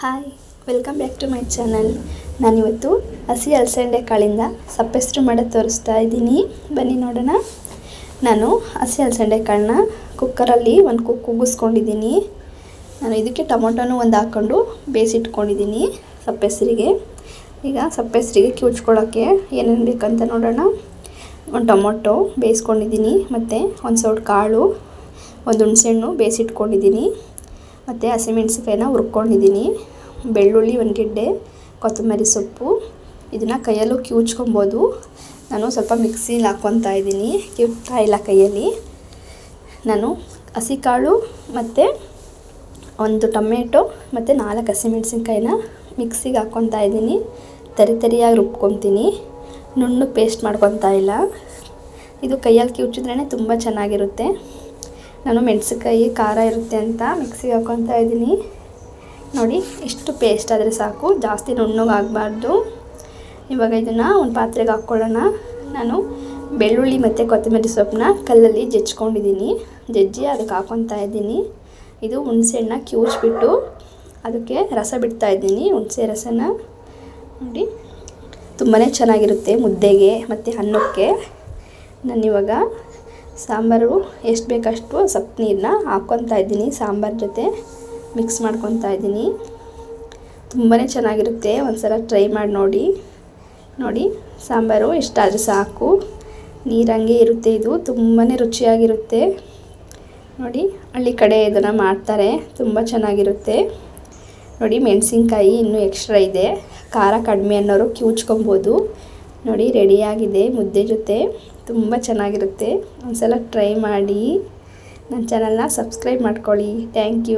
Hi welcome back to my channel ನಾನಿವತ್ತು ಹಸಿ ಅಲಸಂಡೆ ಕಾಳಿಂದ ಸಪ್ಪೆಸ್ರು ಮಾಡೋದು ತೋರಿಸ್ತಾ ಇದ್ದೀನಿ. ಬನ್ನಿ ನೋಡೋಣ. ನಾನು ಹಸಿ ಅಲಸಂಡೆ ಕಾಳನ್ನ ಕುಕ್ಕರಲ್ಲಿ ಒಂದು ಕುಕ್ ಕುಗ್ಗಿಸ್ಕೊಂಡಿದ್ದೀನಿ ನಾನು ಇದಕ್ಕೆ ಟೊಮೊಟೊನೂ ಒಂದು ಹಾಕ್ಕೊಂಡು ಬೇಯಿಸಿಟ್ಕೊಂಡಿದ್ದೀನಿ ಸಪ್ಪೆಸ್ರಿಗೆ. ಈಗ ಸಪ್ಪೆಸ್ರಿಗೆ ಕಿವುಚ್ಕೊಳ್ಳೋಕ್ಕೆ ಏನೇನು ಬೇಕಂತ ನೋಡೋಣ. ಒಂದು ಟೊಮೊಟೊ ಬೇಯಿಸ್ಕೊಂಡಿದ್ದೀನಿ, ಮತ್ತು ಒಂದು ಸೌಟ್ ಕಾಳು, ಒಂದು ಹುಣಸೆಹಣ್ಣು ಬೇಯಿಸಿಟ್ಕೊಂಡಿದ್ದೀನಿ. ಮತ್ತು ಹಸಿಮೆಣ್ಸಿಕಾಯಿನ ಹುರ್ಕೊಂಡಿದ್ದೀನಿ. ಬೆಳ್ಳುಳ್ಳಿ ಒಂದು ಗೆಡ್ಡೆ ಕೊತ್ತಂಬರಿ ಸೊಪ್ಪು. ಇದನ್ನು ಕೈಯಲ್ಲೂ ಕಿವುಚ್ಕೊಬೋದು ನಾನು ಸ್ವಲ್ಪ ಮಿಕ್ಸಿಲಿ ಹಾಕ್ಕೊತಾ ಇದ್ದೀನಿ. ಕಿವ್ತಾ ಇಲ್ಲ ಕೈಯಲ್ಲಿ. ನಾನು ಹಸಿ ಕಾಳು ಮತ್ತು ಒಂದು ಟೊಮೆಟೊ ಮತ್ತು ನಾಲ್ಕು ಹಸಿಮೆಣ್ಸಿನ್ಕಾಯಿನ ಮಿಕ್ಸಿಗೆ ಹಾಕ್ಕೊತಾ ಇದ್ದೀನಿ. ತರಿ ತರಿಯಾಗಿ ರುಬ್ಕೊತೀನಿ. ನುಣ್ಣು ಪೇಸ್ಟ್ ಮಾಡ್ಕೊತಾ ಇಲ್ಲ. ಇದು ಕೈಯಲ್ಲಿ ಕಿವುಚಿದ್ರೇ ತುಂಬ ಚೆನ್ನಾಗಿರುತ್ತೆ. ನಾನು ಮೆಣಸಿನ್ಕಾಯಿ ಖಾರ ಇರುತ್ತೆ ಅಂತ ಮಿಕ್ಸಿಗೆ ಹಾಕ್ಕೊತಾ ಇದ್ದೀನಿ. ನೋಡಿ ಇಷ್ಟು ಪೇಸ್ಟ್ ಆದರೆ ಸಾಕು, ಜಾಸ್ತಿ ನುಣ್ಣಗೆ ಆಗಬಾರ್ದು. ಇವಾಗ ಇದನ್ನು ಒಂದು ಪಾತ್ರೆಗೆ ಹಾಕ್ಕೊಳ್ಳೋಣ ನಾನು ಬೆಳ್ಳುಳ್ಳಿ ಮತ್ತು ಕೊತ್ತಂಬರಿ ಸೊಪ್ಪನ್ನ ಕಲ್ಲಲ್ಲಿ ಜಜ್ಕೊಂಡಿದ್ದೀನಿ ಜಜ್ಜಿ ಅದಕ್ಕೆ ಹಾಕ್ಕೊತಾ ಇದ್ದೀನಿ. ಇದು ಹುಣಸೆಹಣ್ಣ ಕಿವುಚ್ಬಿಟ್ಟು ಅದಕ್ಕೆ ರಸ ಬಿಡ್ತಾ ಇದ್ದೀನಿ, ಹುಣಸೆ ರಸನ. ನೋಡಿ ತುಂಬಾ ಚೆನ್ನಾಗಿರುತ್ತೆ ಮುದ್ದೆಗೆ ಮತ್ತು ಅನ್ನಕ್ಕೆ. ನಾನಿವಾಗ ಸಾಂಬಾರು, ಎಷ್ಟು ಬೇಕಷ್ಟು ಸ್ವಲ್ಪ ನೀರನ್ನ ಹಾಕ್ಕೊತಾ ಇದ್ದೀನಿ, ಸಾಂಬಾರು ಜೊತೆ ಮಿಕ್ಸ್ ಮಾಡ್ಕೊತಾ ಇದ್ದೀನಿ. ತುಂಬಾ ಚೆನ್ನಾಗಿರುತ್ತೆ ಒಂದು ಸಲ ಟ್ರೈ ಮಾಡಿ ನೋಡಿ. ನೋಡಿ, ಸಾಂಬಾರು ಎಷ್ಟಾದರೂ ಸಾಕು. ನೀರಂಗೆ ಇರುತ್ತೆ ಇದು ತುಂಬಾ ರುಚಿಯಾಗಿರುತ್ತೆ. ನೋಡಿ, ಹಳ್ಳಿ ಕಡೆ ಇದನ್ನು ಮಾಡ್ತಾರೆ, ತುಂಬ ಚೆನ್ನಾಗಿರುತ್ತೆ. ನೋಡಿ, ಮೆಣಸಿನ್ಕಾಯಿ ಇನ್ನೂ ಎಕ್ಸ್ಟ್ರಾ ಇದೆ. ಖಾರ ಕಡಿಮೆ ಅನ್ನೋರು ಕಿವುಚ್ಕೊಬೋದು ನೋಡಿ ರೆಡಿಯಾಗಿದೆ ಮುದ್ದೆ ಜೊತೆ. ತುಂಬ ಚೆನ್ನಾಗಿರುತ್ತೆ. ಒಂದ್ಸಲ ಟ್ರೈ ಮಾಡಿ. ನನ್ನ ಚಾನಲ್ನ ಸಬ್ಸ್ಕ್ರೈಬ್ ಮಾಡ್ಕೊಳ್ಳಿ. Thank you